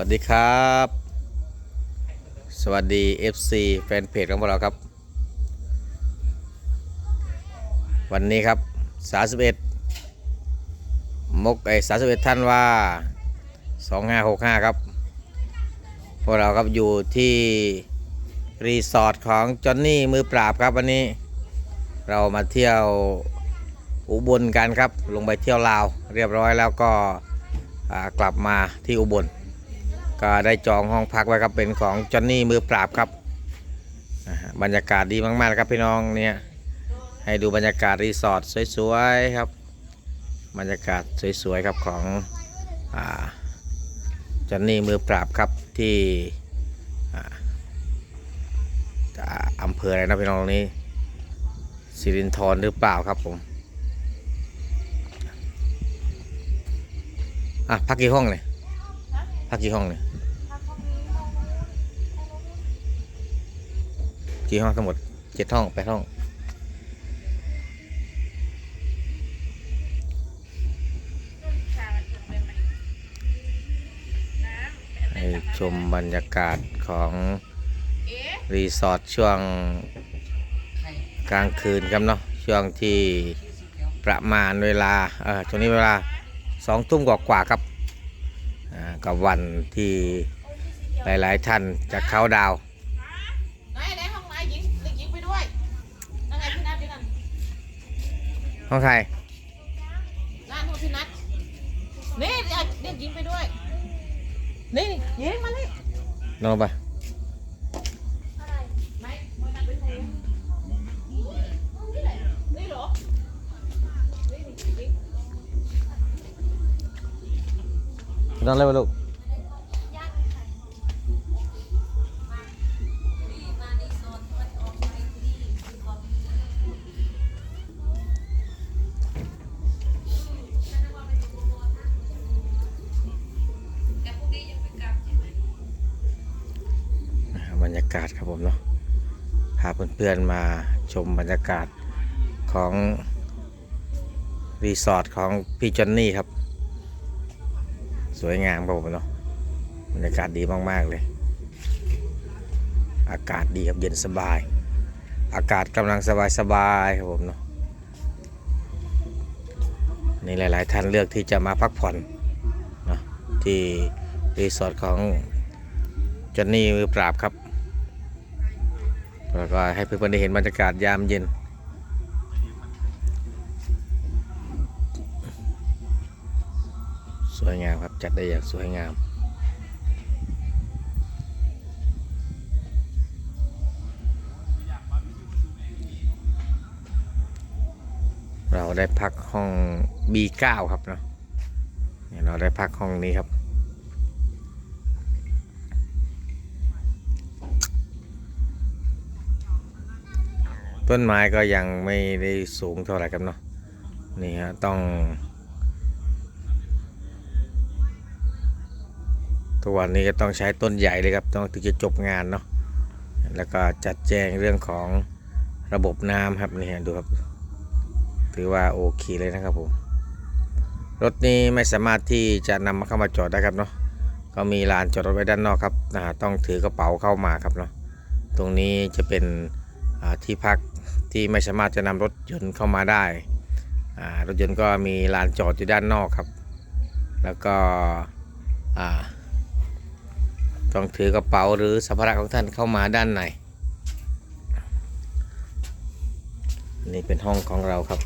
วัสดีครับ สวัสดี FC แฟนเพจของพวกเราครับ วันนี้ครับ 31 มกไอ้31ท่านว่า 2565 ครับ พวกเราครับอยู่ที่รีสอร์ทของจอนนี่มือปราบครับวันนี้ เรามาเที่ยวอุบลกันครับ ลงไปเที่ยวลาว เรียบร้อยแล้วก็กลับมาที่อุบล ก็ได้จองห้องพักไว้ครับเป็นของจอนนี่มือปราบครับบรรยากาศดีมากๆครับพี่น้องเนี่ยให้ดูบรรยากาศรีสอร์ทสวยๆครับ บรรยากาศสวยๆครับของอจอนนี่มือปราบครับที่อ่าอ่าอำเภออะไรนะพี่น้องตรงนี้สิรินธรหรือเปล่าครับผมอะพักกี่ห้องเนี่ย พักกี่ห้องเนี่ยกี่ห้องทั้งหมดเจ็ดห้องแปดห้อง ให้ชมบรรยากาศของรีสอร์ทช่วงกลางคืนครับเนาะช่วงที่ประมาณเวลาเออช่วงนี้เวลาสองทุ่มกว่าๆครับ กับวันที่หลาย ๆ ท่านจะเข้าดาวน์ไหนไหนห้องไหนหญิงเด็กหญิงไปด้วยนั่นไงพี่นัทพี่นัทห้องใครนั่นห้องพี่นัทนี่เด็กเด็กหญิงไปด้วย นี่หญิงมานี่ลงไป นั่งเร็วลูกบรรยากาศครับผมเนาะพาเพื่อนๆมาชมบรรยากาศของรีสอร์ทของพี่จอนนี่ครับ สวยงามครับผมเนาะบรรยากาศดีมาก ๆ เลย อากาศดีครับเย็นสบาย อากาศกำลังสบายๆครับผมเนาะนี่หลาย ๆ ท่านเลือกที่จะมาพักผ่อนเนาะที่รีสอร์ทของจอนนี่มือปราบครับแล้วก็ให้เพื่อนๆได้เห็นบรรยากาศยามเย็น วยงามครับ จัดได้อย่างสวยงาม เราได้พักห้อง B9 ครับเนาะเนี่ยเราได้พักห้องนี้ครับต้นไม้ก็ยังไม่ได้สูงเท่าไหร่ครับเนาะนี่ฮะต้อง ทุกวันนี้ก็ต้องใช้ต้นใหญ่เลยครับ ต้องถึงจะจบงานเนาะแล้วก็จัดแจงเรื่องของระบบน้ำครับนี่ฮะดูครับ ถือว่าโอเคเลยนะครับผมรถนี้ไม่สามารถที่จะนำมาเข้ามาจอดได้ครับเนาะก็มีลานจอดรถไว้ด้านนอกครับต้องถือกระเป๋าเข้ามาครับเนาะตรงนี้จะเป็นที่พักที่ไม่สามารถจะนำรถยนต์เข้ามาได้รถยนต์ก็มีลานจอดอยู่ด้านนอกครับ แล้วก็อ่า ต้องถือกระเป๋าหรือสัมภาระของท่านเข้ามาด้านในนี่เป็นห้องของเราครับ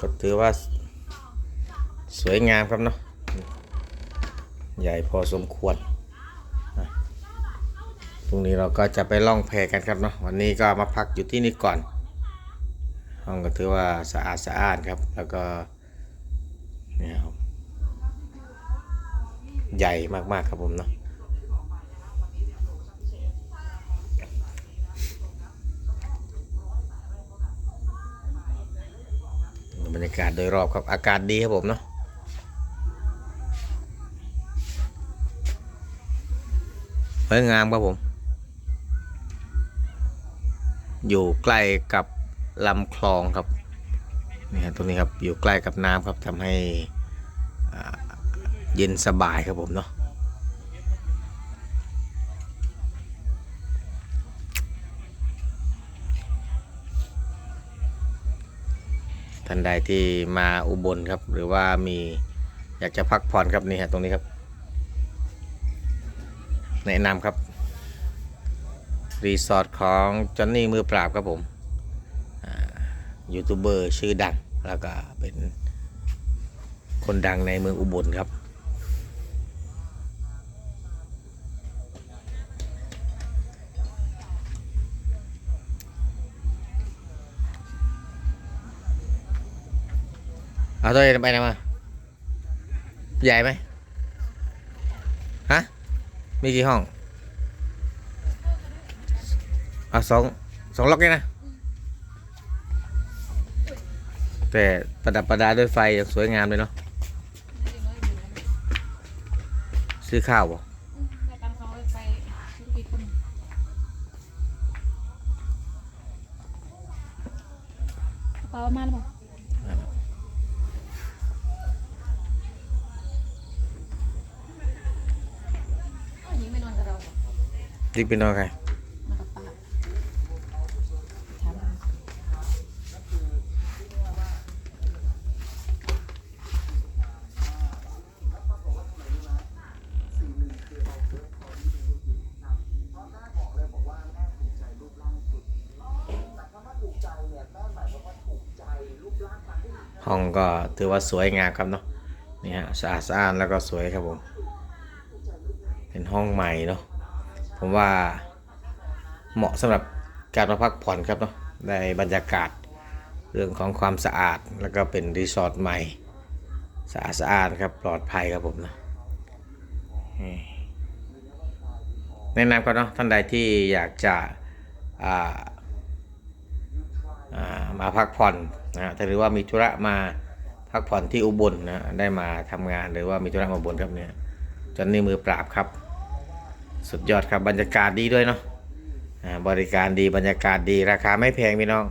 ก็ถือว่าสวยงามครับเนาะใหญ่พอสมควรพรุ่งนี้เราก็จะไปล่องแพกันครับเนาะวันนี้ก็มาพักอยู่ที่นี่ก่อน ห้องก็ถือว่าสะอาดสะอาดครับ แล้วก็นี่ครับ ใหญ่มากๆครับผมเนาะบรรยากาศโดยรอบครับ อากาศดีครับผมเนาะสวยงามครับผม อยู่ใกล้กับลำคลองครับนี่ครับตรงนี้ครับอยู่ใกล้กับน้ำครับทำให้อ่า เย็นสบายครับผมเนาะท่านใดที่มาอุบลครับ หรือว่ามีอยากจะพักผ่อนครับนี่ฮะตรงนี้ครับ แนะนำครับ รีสอร์ทของจอนนี่มือปราบครับผมยูทูบเบอร์ชื่อดัง แล้วก็เป็นคนดังในเมืองอุบลครับ เอาตัวเองไปไหนมา ใหญ่ไหมฮะ มีกี่ห้องอะสองสองล็อกเลยนะ แต่ประดับประดาด้วยไฟอย่างสวยงามเลยเนาะ ซื้อข้าวบ่ปตามเปธุระเป๋ามาหรือเปล่ รีบไปนอนใครห้องก็ถือว่าสวยงามครับเนาะนี่ฮะสะอาดสะอ้านแล้วก็สวยครับผม เป็นห้องใหม่เนาะ ผมว่าเหมาะสำหรับการมาพักผ่อนครับเนาะได้บรรยากาศเรื่องของความสะอาดแล้วก็เป็นรีสอร์ทใหม่สะอาดสะอานครับปลอดภัยครับผมนะแนะนำก่อนเนาะท่านใดที่อยากจะามาพักผ่อนนะถ้าหรือว่ามีธุระมาพักผ่อนที่อุบลนะได้มาทำงานหรือว่ามีธุระมาอุบลครับเนี่ยจอนนี่มือปราบครับ สุดยอดครับบรรยากาศดีด้วยเนาะบริการดีบรรยากาศดีราคาไม่แพงพี่น้อง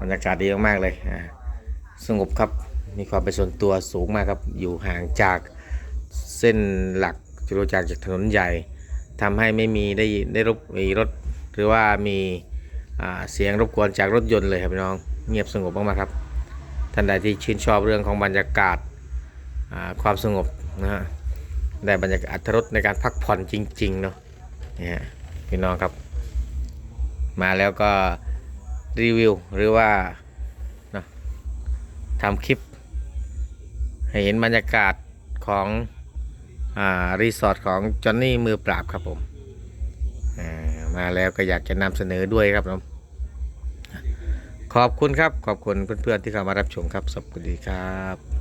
บรรยากาศดีมากๆเลยสงบครับมีความเป็นส่วนตัวสูงมากครับ อยู่ห่างจากเส้นหลักจุลจักรจากถนนใหญ่ทำให้ไม่มีได้ได้รบมีรถ หรือว่ามีเสียงรบกวนจากรถยนต์เลยครับพี่น้องเงียบสงบมากๆครับท่านใดที่ชื่นชอบเรื่องของบรรยากาศความสงบนะฮะ ได้บรรยากาศอัตรสในการพักผ่อนจริง ๆ เนาะนี่ฮะพี่น้องครับ มาแล้วก็รีวิวหรือว่าเนาะทำคลิป ให้เห็นบรรยากาศของอ่ารีสอร์ทของจอห์นนี่มือปราบครับผมมาแล้วก็อยากจะนำเสนอด้วยครับผมขอบคุณครับ ขอบคุณเพื่อนๆที่เข้ามารับชมครับ สวัสดีครับ